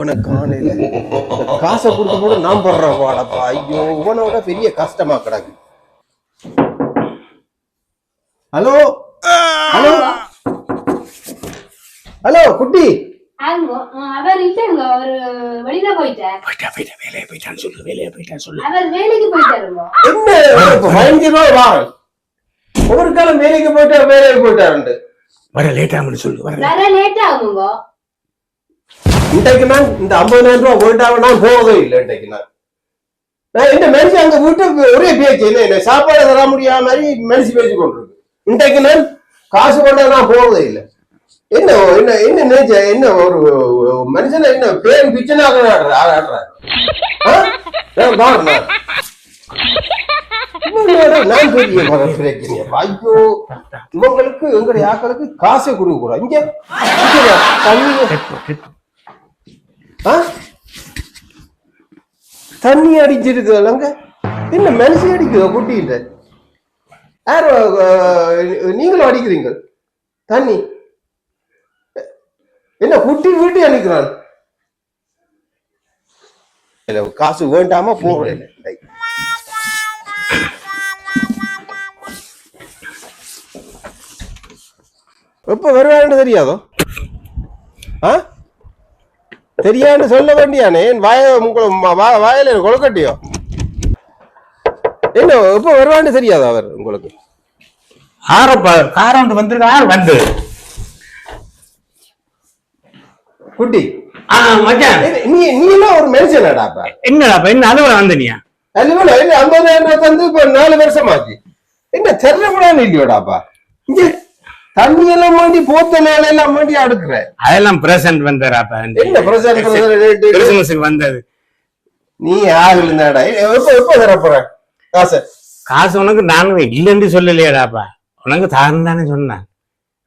காணையில காசை கொடுத்து போட நான் படுற வாடப்பா ஐயோ இவனோட பெரிய கஷ்டமா கிடக்கு. ஹலோ? ஹலோ? ஹலோ குட்டி? அவர் இல்லைங்க அவர் வெளியில போயிட்டார். போயிட்டா போயிட்டா வேலையை போயிட்டான்னு சொல்லு வேலையை போயிட்டான்னு சொல்லு. அவர் வேலைக்கு போயிட்டாருங்க. என்ன? ஒரு காலம் வேலைக்கு போயிட்டா வேலைக்கு போயிட்டாருண்டு வர லேட் ஆகும்னு சொல்லு வர வர லேட் ஆகுங்க இன்றைக்கு நான் இந்த ஐம்பதாயிரம் ரூபாய் போயிட்டாம நான் போகவே இல்லை இன்றைக்கு நான். நான் என்ன மனுஷி அங்க வீட்டு ஒரே பேச்சு என்ன? என்ன சாப்பாடு தர முடியாத மாதிரி மனுஷி பேச்சு கொண்டிருக்கு. இன்றைக்கு நான் காசு கொண்டா நான் போகவே இல்லை. என்ன என்ன என்ன நேச்ச என்ன ஒரு மனுஷனை என்ன பேர் பிச்சனாக ஆடுறாரு ஆ? பாருங்க. நான் பெரிய பிரச்சனை ஐயோ இவங்களுக்கு எங்களுடைய ஆக்களுக்கு காசை கொடுக்க கூடாது இங்க தண்ணி ஆ? தண்ணி என்ன மனுஷன் அடிக்குதோ குட்டிகிட்ட யார் நீங்களும் அடிக்கிறீங்க. தண்ணி. என்ன குட்டி வீட்டு அடிக்கிறான்? காசு வேண்டாம? போறேன் எப்ப வருவாருன்னு தெரியாதோ? ஆ? தெரியான்னு சொல்ல வேண்டியானே. என் வாய வாயில கொழுக்கட்டியோ என்ன எப்ப வருவான்னு தெரியாதா அவர் உங்களுக்கு? ஆரப்பா காரம் வந்திருக்க ஆறு வந்து குட்டி. நீ நீ எல்லாம் ஒரு மனுஷனாடாப்பா என்னடாப்பா என்ன அலுவலகம் வந்தனியா அல்லவா என்ன ஐம்பதாயிரம் இப்ப நாலு வருஷமாச்சு. என்ன தெரியக்கூடாது இல்லையோடாப்பா தண்ணி எல்லாம் மாண்டி போத்த எல்லாம் மாண்டி அடுக்குற. அதெல்லாம் பிரசன்ட் வந்தாராப்பா என்ன பிரசாத் ரேட்டு கிறிஸ்துமஸுக்கு வந்தது. நீ யாரு இருந்தாடா? எப்ப எப்ப தர போற? காசை? காசு உனக்கு நான் இல்லைன்னு சொல்லலையாடாப்பா உனக்கு தாரம் தானே சொன்னேன்.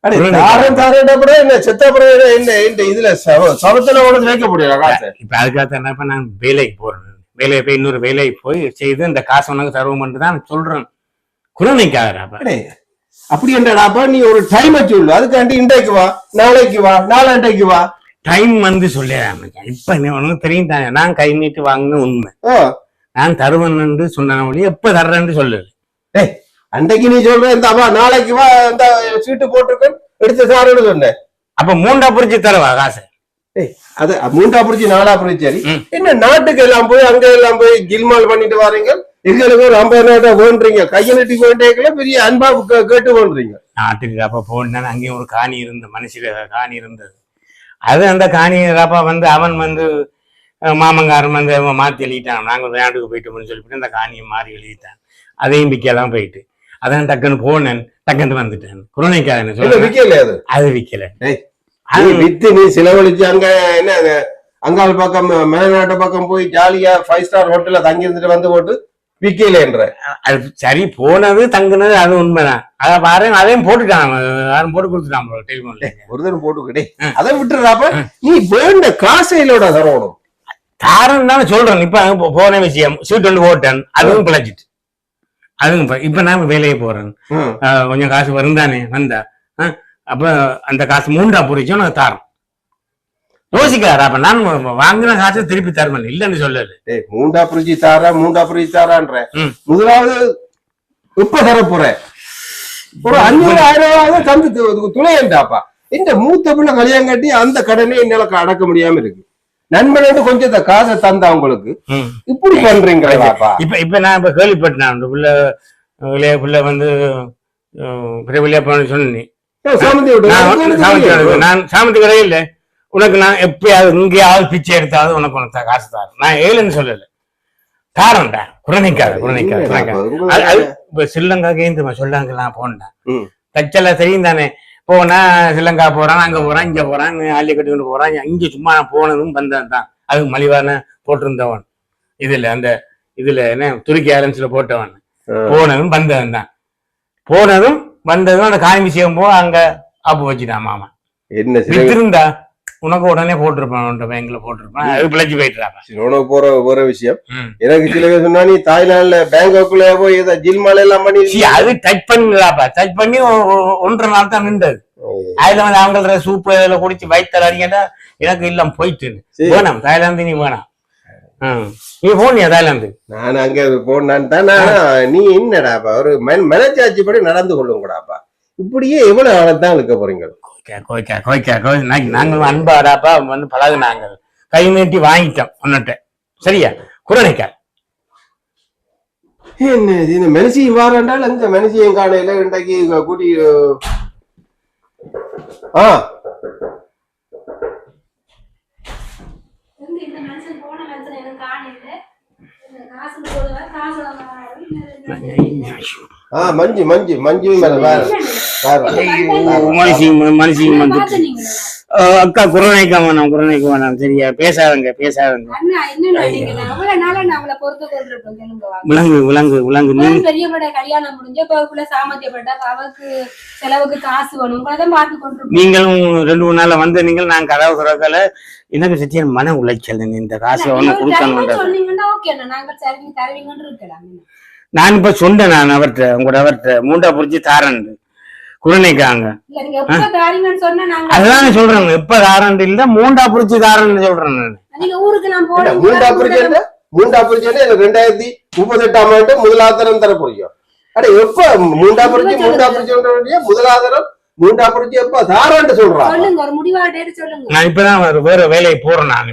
தாரேன்டா கூட என்ன செத்த அப்புறம் என்ன இந்த இதுல சவ- சவத்துல உனக்கு வைக்க முடியாது காசை? இப்ப அதுக்காக என்னப்பா நான் வேலைக்கு போறேன். வேலையை போய் இன்னொரு வேலைக்கு போய் செய்து இந்த காசு உனக்கு தருவோம் தான் சொல்றேன். குரணைக்காகறாப்பா அடே, அப்படி என்னடாப்பா நீ ஒரு டைம் சொல்லு. அதுக்காண்டி இன்றைக்கு வா நாளைக்கு வா நாளாண்டைக்கு வா. டைம் வந்து சொல்லிடாம இப்ப நீ உனக்கு தெரியும் தானே. நான் கை நீட்டு வாங்கின உண்மை. நான் தருவேன்னு சொன்ன ஒழிய எப்ப தர்றேன்னு சொல்லு டேய் அன்றைக்கு நீ சொல்ற இந்த வா நாளைக்கு வா இந்த சீட்டு போட்டிருக்கேன் எடுத்து சாருன்னு சொன்னேன் அப்ப மூண்டா புரிச்சு தரவா காசு? டேய் அது மூண்டா புரிச்சு நாலா புரிச்சு. என்ன நாட்டுக்கு எல்லாம் போய் அங்க எல்லாம் போய் கில்மால் பண்ணிட்டு வாரீங்க? எங்களுக்கு ஒரு ஐம்பது ரூபாய் வேண்டுறீங்க. கையை நட்டி வேண்டியதுல பெரிய அன்பா கேட்டு வேண்டுறீங்க. நாட்டுக்கு அப்ப போனா அங்கேயும் ஒரு காணி இருந்த மனுஷில காணி இருந்தது. அது அந்த காணி அப்பா வந்து அவன் வந்து மாமங்காரன் வந்து மாத்தி எழுதிட்டான். நாங்க நாட்டுக்கு போயிட்டோம்னு சொல்லிட்டு அந்த காணியை மாறி எழுதிட்டான். அதையும் விற்கலாம் போயிட்டு. அதான் டக்குன்னு போனேன் டக்குன்னு வந்துட்டேன். குரணைக்காரன் என்ன சொல்ல விக்கல அது? அது விக்கல. டேய், அது வித்து நீ செலவழிச்சு அங்க என்ன அங்காள் பக்கம் மேல்நாட்டு பக்கம் போய் ஜாலியா ஃபைவ் ஸ்டார் ஹோட்டல்ல தங்கி இருந்துட்டு வந்து போட்டு விக்கலன்ற அது சரி போனது தங்குனது அது உண்மைதான். அதை பாரு அதையும் போட்டுட்டான். யாரும் போட்டு கொடுத்துட்டான் டெலிஃபோன்ல ஒரு தரம் போட்டுக்கிட்டே அதை விட்டுறாப்ப நீ வேண்ட காசையிலோட தரணும் தாரம் தானே சொல்றேன் இப்ப போன விஷயம் சீட் ஒன்று போட்டேன் அதுவும் பிழைச்சிட்டு. அதுவும் இப்ப- நான் வேலையை போறேன். கொஞ்சம் காசு வரும் தானே வந்தா அப்ப அந்த காசு மூண்டா புரிச்சும் நான் தாரம். யோசிக்கிறாரா. அப்ப நான் வாங்கின காசை திருப்பி தருவேன். இல்லைன்னு சொல்லல. டேய் மூண்டா புரிச்சு தாரா மூண்டா புரிச்சு தாரான்ற. முதலாவது இப்ப தர போற. ஒரு அஞ்சூறு ஆயிரம் ரூபாய் தந்து துணையண்டாப்பா இந்த மூத்த பிள்ளை கல்யாணம் கட்டி அந்த கடனை என்னால அடக்க முடியாம இருக்கு. நண்பன் கொஞ்சம் காசை தந்தா உங்களுக்கு. இப்படி பண்றீங்களாப்பா? இப்ப இப்ப நான் இப்ப கேள்விப்பட்டேன். அந்த பிள்ளை பிள்ளை வந்து பெரிய விளையாட்டு சொன்னேன் சாமந்தி நான் சாமந்தி கடையில் இல்ல. உனக்கு நான் எப்பயாவது இங்கேயாவது பிச்சை எடுத்தாவது உனக்கு உனக்கு காசு தரேன். நான் ஏழுன்னு சொல்லல. தாரேன்டா குரணிக்காத குரணிக்காத அப்ப இப்ப ஸ்ரீலங்கா கேந்து சொல்லாங்க நான் போனேன். தச்சல தெரியும் தானே. போனா ஸ்ரீலங்கா போறான் அங்க போறான் இங்க போறான் ஆலி கட்டி கொண்டு போறான். இங்க சும்மா நான் போனதும் வந்தேன் தான். அது மலிவான போட்டிருந்தவன். இதுல அந்த இதுல என்ன துருக்கி ஏர்லைன்ஸ்ல போட்டவன். போனதும் வந்தவன் தான். போனதும் வந்ததும் அந்த காய் விஷயம் போ அங்க ஆப்பு வச்சுட்டான் மாமா. என்ன வித்திருந்தா? உனக்கு உடனே போட்டிருப்பான் பேங்க்ல போட்டிருப்பான். அது பிழைச்சு போயிட்டுறாப்பா உனக்கு போற போற விஷயம். எனக்கு சில பேர் சொன்னா நீ தாய்லாந்துல பேங்காக்குள்ள போய் ஏதோ ஜில்மால எல்லாம் பண்ணி அது டச் பண்ணலாப்பா டச் பண்ணி ஒன்றரை நாள் தான் நின்றது. அதுல வந்து அவங்கள சூப்பு இதுல குடிச்சு வயிற்றுல அடிக்கண்டா எனக்கு இல்லம் போயிட்டு. வேணாம் தாய்லாந்து நீ வேணாம். நீ போனியா தாய்லாந்து? நான் அங்க போனான் தான் நீ என்னடாப்பா ஒரு மன மனச்சாட்சி படி நடந்து கொள்ளுங்கடாப்பா. இப்படியே எவ்வளவு காலம் தான் இருக்க போறீங்க? கோய்க்கா கோய்க்கா கோய்க்கா கோய் நாங்க- நாங்களும் அன்பாடாப்பா வந்து பழகுனாங்க. கை நீட்டி வாங்கிட்டோம் உன்னிட்ட சரியா? குரணைக்கா. என்ன இது, இந்த மனுஷி வாரண்டால் அங்க மனுஷியும் காணையில இன்றைக்கு கூட்டி ஆ. இந்த காசு போடுவேன் காசு ஆ மஞ்சு மஞ்சு மஞ்சு மேல வேற வேற. மனுஷி மனுஷி வந்து அக்கா குரணைக்கா வேணாம் குரணைக்கு வேணாம். சரியா பேசாதங்க பேசாதங்க. விலங்கு விலங்கு விலங்கு. நீ இப்பதான் பெரியவட கல்யாணம் முடிஞ்சு இப்ப அவளுக்குள்ள சாமர்த்தியப்பட்டா அப்ப அவக்கு செலவுக்கு காசு வேணும். உங்களதான் பார்த்து கொண்டிருக்கோம். நீங்களும் ரெண்டு மூணு நாள்ல வந்து நீங்கள் நான் கதவு திறக்கல. எனக்கு சத்திய மன உளைச்சல் இந்த காசு ஒண்ணு கொடுக்கணும் சொன்னீங்கன்னா ஓகே நாங்க தருவீங்க தருவீங்கன்னு இருக்கலாம் நான் இப்ப சொன்னேன் நான் அவர்கிட்ட உங்களோட அவர்கிட்ட மூண்டா புரிச்சு தாரன். குரணைக்காங்க. எப்ப அதுதான் சொல்றேன் இப்ப தாரன் இல்ல மூண்டா புரிச்சு தாரன்னு சொல்றேன் நான். மூண்டா புரிச்சா மூண்டா புரிச்சா எனக்கு ரெண்டாயிரத்தி முப்பத்தெட்டாம் ஆண்டு முதலாதரம் தர புரியும் அட எப்ப மூண்டா புரிச்சு மூண்டா புரிச்சு முதலாதரம் மூண்டா புரிச்சு எப்ப தாரான்னு சொல்றான் சொல்லுங்க ஒரு முடிவா டேட் சொல்லுங்க. நான் இப்பதான் வேற வேலையை போறேன் நான்.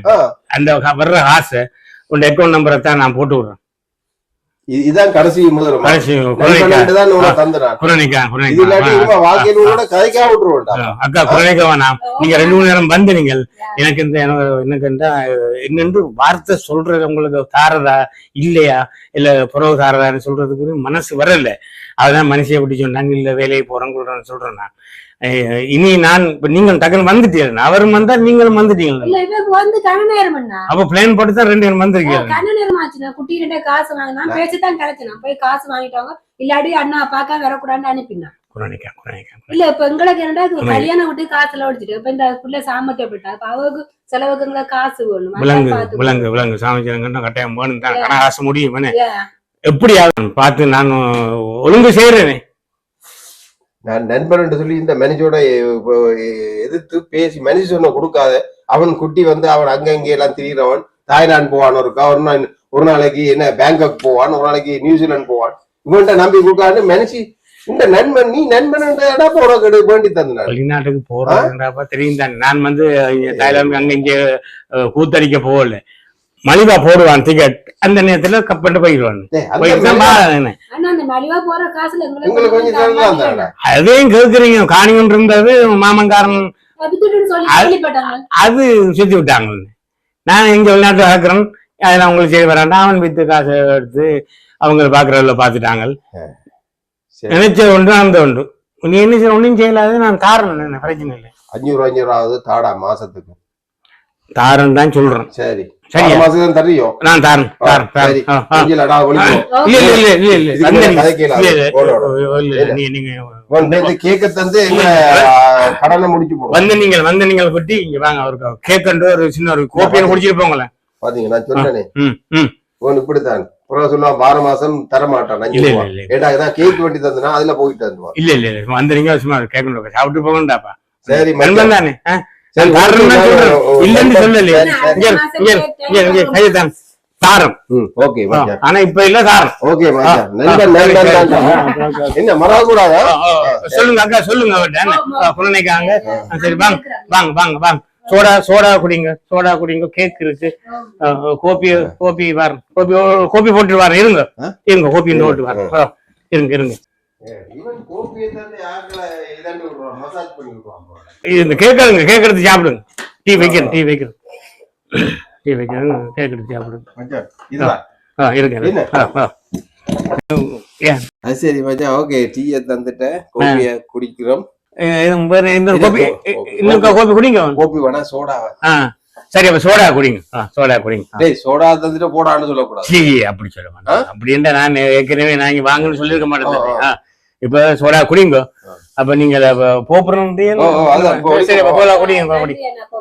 அந்த வர்ற காசை உங்க அக்கௌண்ட் நம்பரை தான் நான் போட்டு விடுறேன். இது- இதான் கடைசி முதல் கடைசி குரணைக்கா? குரணைக்கா வாழ்க்கையில கதைக்கா விட்டுருவோம்டா. அக்கா குரணைக்கா வேணாம் நீங்க ரெண்டு மணி நேரம் வந்து நீங்கள். எனக்கு இந்த எனக்கு- என்னென்று வார்த்தை சொல்றது உங்களுக்கு தாரதா இல்லையா? இல்ல புறவு தாரதான்னு சொல்றதுக்கு மனசு வரல. அதுதான் மனுஷியை விட்டு சொன்னாங்க இல்ல வேலையை சொல்றேன் நான். அஹ் இனி நான் இப்ப நீங்கள் டக்குன்னு வந்துட்டீங்க அவரும் வந்தா நீங்களும் வந்துட்டீங்க இல்ல இப்ப வந்து கன நேரம் அப்ப பிளான் போட்டு தான் ரெண்டு பேரும் வந்திருக்கீங்க கன நேரம் ஆச்சு நான் குட்டி ரெண்டே காசு வாங்க நான் பேச்சுதான் கிடைச்சேன். போய் காசு வாங்கிட்டாங்க. இல்லாட்டி அண்ணா அப்பாக்கா வரக்கூடாதுன்னு அனுப்பினான் குரணைக்கா குரணைக்கா இல்ல இப்ப எங்களுக்கு என்னடா கல்யாணம் விட்டு காசுல ஒடிச்சிட்டு இப்ப இந்த புள்ள சாமர்த்தியப்பட்டா அப்ப அவருக்கு செலவுக்கு காசு வேணும். விலங்கு விலங்கு விலங்கு. சாமிச்சாங்கன்னா கட்டாயம் வேணும் தான். ஆசை முடியும் என்ன? Yeah. எப்படி ஆகும் பார்த்து நான் ஒழுங்கு செய்யறேனே நான் நண்பன் என்று சொல்லி இந்த மனுஷோட எதிர்த்து பேசி மனுஷ சொன்ன கொடுக்காத அவன் குட்டி வந்து அவன் அங்க இங்க எல்லாம் திரிகிறவன் தாய்லாந்து போவான் ஒரு ஒரு நாள் ஒரு நாளைக்கு என்ன பேங்காக் போவான் ஒரு நாளைக்கு நியூசிலாந்து போவான் இவன்கிட்ட நம்பி கொடுக்காது மனுஷி இந்த நண்பன் நீ நண்பன் போட கெடு வேண்டி தந்தான் வெளிநாட்டுக்கு போறதுன்றப்ப தெரியும் தானே நான் வந்து தாய்லாந்து அங்க இங்க கூத்தடிக்க போகல மலிவா போடுவான் டிக்கெட் அந்த நேரத்துல கப்பட்டு போயிடுவான். அதையும் கேக்குறீங்க? காணின்னு இருந்தது மாமன்காரன். அது- சுத்தி விட்டாங்க. நான் இங்க வெளிநாட்டு ஆக்குறேன் அதெல்லாம் உங்களுக்கு செய்ய வராண்டா அவன் வித்து காசு எடுத்து அவங்க பாக்குறதுல பாத்துட்டாங்க. நினைச்ச ஒன்று அந்த ஒன்று. நீ என்ன செய்ய ஒன்றும் செய்யலாது. நான் காரணம் என்ன? பிரச்சனை இல்லை. அஞ்சூறு அஞ்சூறாவது தாடா மாசத்துக்கு. தாரன் தான் சொல்றேன். சரி. சரியா? தான் தெரியும் நான் தாரன் இல்ல இல்ல இல்ல இல்ல இல்ல வந்து மேல நீங்க- நீ- நீங்க கேக்க தந்து கடனை முடிச்சு வந்து நீங்கள் குட்டி இங்க வாங்க அவருக்கு கேக்கண்டு ஒரு சின்ன ஒரு கோப்பியை குடிச்சிட்டு போங்களேன் பாத்தீங்க நான் சொன்னேனே இவன் இப்படித்தான் அப்புறம் சொல்லுவான் வார மாசம் தர மாட்டான். ஏடா இதான் கேக் வெட்டி தந்தனா அதுல போயிட்டு வந்துவான் இல்ல இல்ல இல்ல வந்து நீங்க சும்மா கேட்கணும் சாப்பிட்டு போகணும்டாப்பா சரி மச்சான். தானே சொல்றேன். ஓ, இல்லைன்னு சொல்லலையே. இங்க இங்க இங்க. தாரம் ஓகே ஆனா இப்ப இல்ல தாரம் ஓகே. என்ன மறக்கூடாதா சொல்லுங்க அக்கா சொல்லுங்க அவர்ட்ட என்ன? புலனைக்காங்க சரி வாங்க வாங்க வாங்க வாங்க சோடா சோடா குடிங்க சோடா குடிங்க கேக் இருக்கு ஆ, ஆ, கோப்பி கோப்பி வார கோப்பி கோப்பி போட்டு வரேன் இருங்க? இருங்க கோப்பி போட்டு வரேன் ஆ, இருங்க இருங்க இவன் கோப்பியை தந்து இதாண்டு மசாஜ் பண்ணி. இது எடுத்து சாப்பிடுங்க. டீ வைக்கிறேன் டீ வைக்கிறேன். டீ வைக்கிறேன் கேக் எடுத்து சாப்பிடுங்க. இதுதான் ஆ இருங்க இருங்க. ஆ, ஆ. ஏன்? அது சரி மச்சான் ஓகே டீயை தந்துட்டேன். கோப்பியை குடிக்கிறோம். இது வேற இந்த இது கோப்பி கோ- கோ- இன்னும் கோப்பி குடிங்க. கோப்பி வேணா சோடா. சரி அப்ப சோடா குடிங்க. சோடா குடிங்க. டேய் சோடா தந்துட்டு போடான்னு சொல்லக்கூடாது. சீ அப்படி சொல்ல மாட்டேன் அப்படின்ட்டு நான் ஏற்கனவே நான் இங்க வாங்கன்னு சொல்லியிருக்க மாட்டேன். இப்ப சோடா குடிங்க. அப்ப நீங்க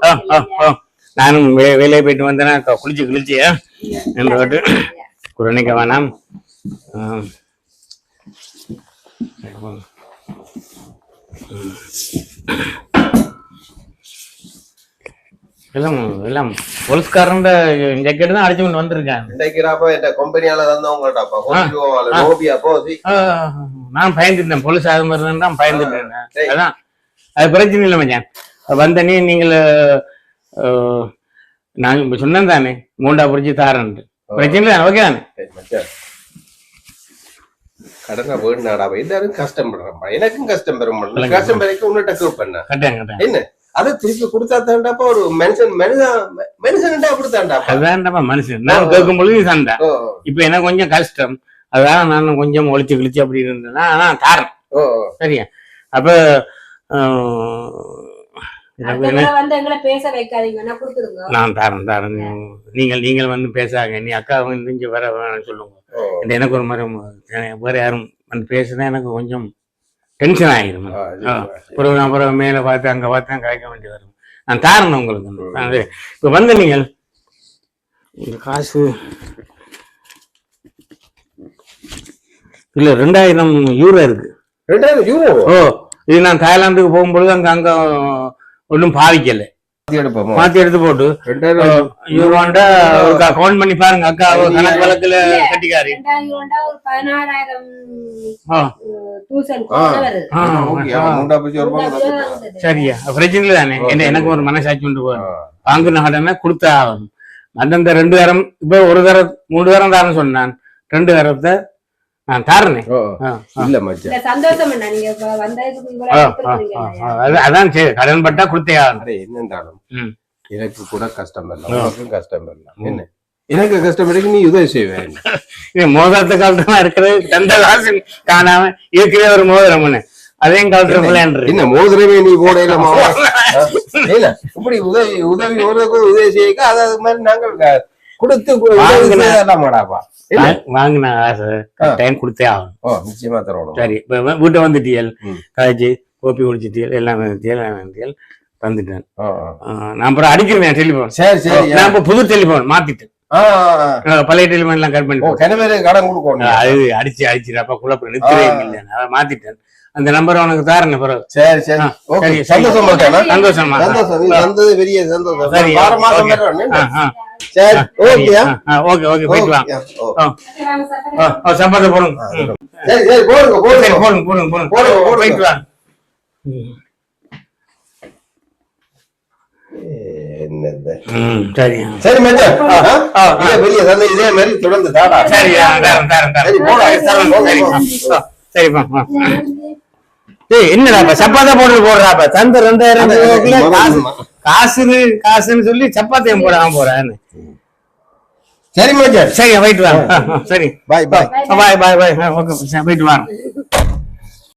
ஆ. நானும் வே- வேலையை போயிட்டு வந்தேன்னா குளிச்சு குளிச்சு என்று குரணிக்க வேணாம். ஆ. எல்லாம் போலீஸ்காரன் ஜக்கெட் தான் அடிச்சு கொண்டு வந்திருக்கேன் இன்றைக்குறாப்ப இந்த கம்பெனியால போசி ஆ, நான் பயந்துட்டேன். போலீஸ் அது மாதிரி தான் பயந்துட்டேன். அதான். அது பிரச்சனை இல்லை மச்சான். வந்தனே நீங்கள் நான் இப்ப சொன்னேன் தானே மூண்டா புரிச்சு தாரன்ட்டு பிரச்சனை இல்லை ஓகே தானே. கடனை வேணுனாடாப்பா எல்லாரும் கஷ்டம் பண்றாப்பா எனக்கும் கஷ்டம் பெற முடியல கஷ்டம் பெறக்கு உன்னிட்ட பண்ண கட்டேன் என்ன? அதை திருப்பி கொடுத்தா தாண்டாப்பா ஒரு மனுஷன் மனிதன் மனுஷன்டா அப்படித்தாண்டாப்பா அதுதான்டா மனுஷன். நான் கேட்கும் பொழுது சண்டை. இப்ப எனக்கு கொஞ்சம் கஷ்டம். அதான் நான் கொஞ்சம் ஒழிச்சு கிழிச்சு அப்படி இருந்தேன்னா நான் தாரேன் ஓ. சரியா? அப்ப நான் தரேன் தரேன். நீங்கள் நீங்கள் வந்து பேசாங்க. நீ அக்கா வந்து இங்க வர வேணாம்னு சொல்லுங்க. எனக்கு ஒரு மாதிரி வேற யாரும் வந்து பேசுனா எனக்கு கொஞ்சம் டென்ஷன் ஆகிடும். சரி. அப்புறம் மேலே பார்த்து அங்கே பார்த்து தான் கலைக்க வேண்டி வரும். நான் தாரணும் உங்களுக்கு. அது இப்போ வந்து நீங்கள் இந்த காசு. இல்லை ரெண்டாயிரம் யூரோ இருக்கு. ரெண்டாயிரம் யூரோ? ஓ இது நான் தாய்லாந்துக்கு போகும்பொழுது அங்கே அங்கே ஒன்றும் பாதிக்கல மாற்றி எடுத்து போட்டு. ரெண்டாயிரம் யூரோண்டா கவுண்ட் பண்ணி பாருங்க. அக்கா கணக்கு வழக்குல கட்டிக்காரி. சரியா பிரச்சனை இல்லை தானே என்ன எனக்கு ஒரு மனசாட்சி உண்டு போகும் வாங்கின கடனை கொடுத்தா ஆகணும். அந்தந்த ரெண்டு தரம் இப்ப ஒரு தரம் மூணு தரம் தரேன்னு சொன்னான். ரெண்டு தரத்தை அதான் சரி கடன் பட்டா கொடுத்தே ஆகணும் அரே என்னண்டாலும் ம். எனக்கு கூட கஷ்டம் இல்ல ஆ. உனக்கும் கஷ்டம் இல்ல என்ன? எனக்கு கஷ்டம் இருக்கு நீ உதவி செய்வேன் மோதிரத்தை காலத்துல இருக்கிறது தந்த காசு காணாம இருக்கிற ஒரு மோதிரம். அதையும் விளையாண்டு என்ன? மோதிரமே நீ போடையில இல்ல இப்படி உதவி உதவி ஒரு உதவி செய்ய அதாவது மாதிரி நாங்கள் கொடுத்து வாங்கின- காசு டைம் கொடுத்தே ஆகணும். நிச்சயமா தரணும். சரி வீட்டை வந்துட்டியல். காய்ச்சி கோப்பி குடிச்சிட்டியல் எல்லாம் வந்துட்டியல் வந்துட்டியல் தந்துட்டேன். நான் அப்புறம் அடிக்கிறேன் டெலிஃபோன். சரி சரி நான் இப்ப புது டெலிஃபோன் மாத்திட்டேன். பழைய டெலிஃபோன் எல்லாம் கட் பண்ணி கடன் கொடுக்கணும். அது அடிச்சு அடிச்சு அப்ப குழப்பம் நிறுத்தவே இல்லை மாத்திட்டேன். அந்த நம்பர் உனக்கு தாரேன் பிறகு. சரி சரி. ஓகே. சந்தோஷம் சந்தோஷமா சந்தோஷம். நீ வந்தது பெரிய சந்தோஷம். சரி, வார மாசம் ஓகே. சரி ஓகே. ஓகே போயிட்டு வாங்க ஓ. சப்பாத்தை போடுங்க. சரி சரி போடுங்க போடுங்க. போடுங்க போடுங்க போடுங்க. போடுங்க, போடுங்க. போயிட்டு வாங்க ம். என்னது? ம் சரி. சரி மச்சான் பெரிய சந்தை இதே மாதிரி தொடர்ந்து தாடா சரி சரி போடா சரிப்பா. ஏய் என்னடாப்பா சப்பாத்தா போட்டு போடுறாப்பா தந்த ரெண்டாயிரம் காசு காசுன்னு காசுன்னு சொல்லி சப்பாத்தியம் போடாம போறேன்னு. சரி மச்சான் சரி போயிட்டு வாங்க. சரி. பாய் பாய் பாய் பாய் பாய் ஓகே போயிட்டு வாங்க.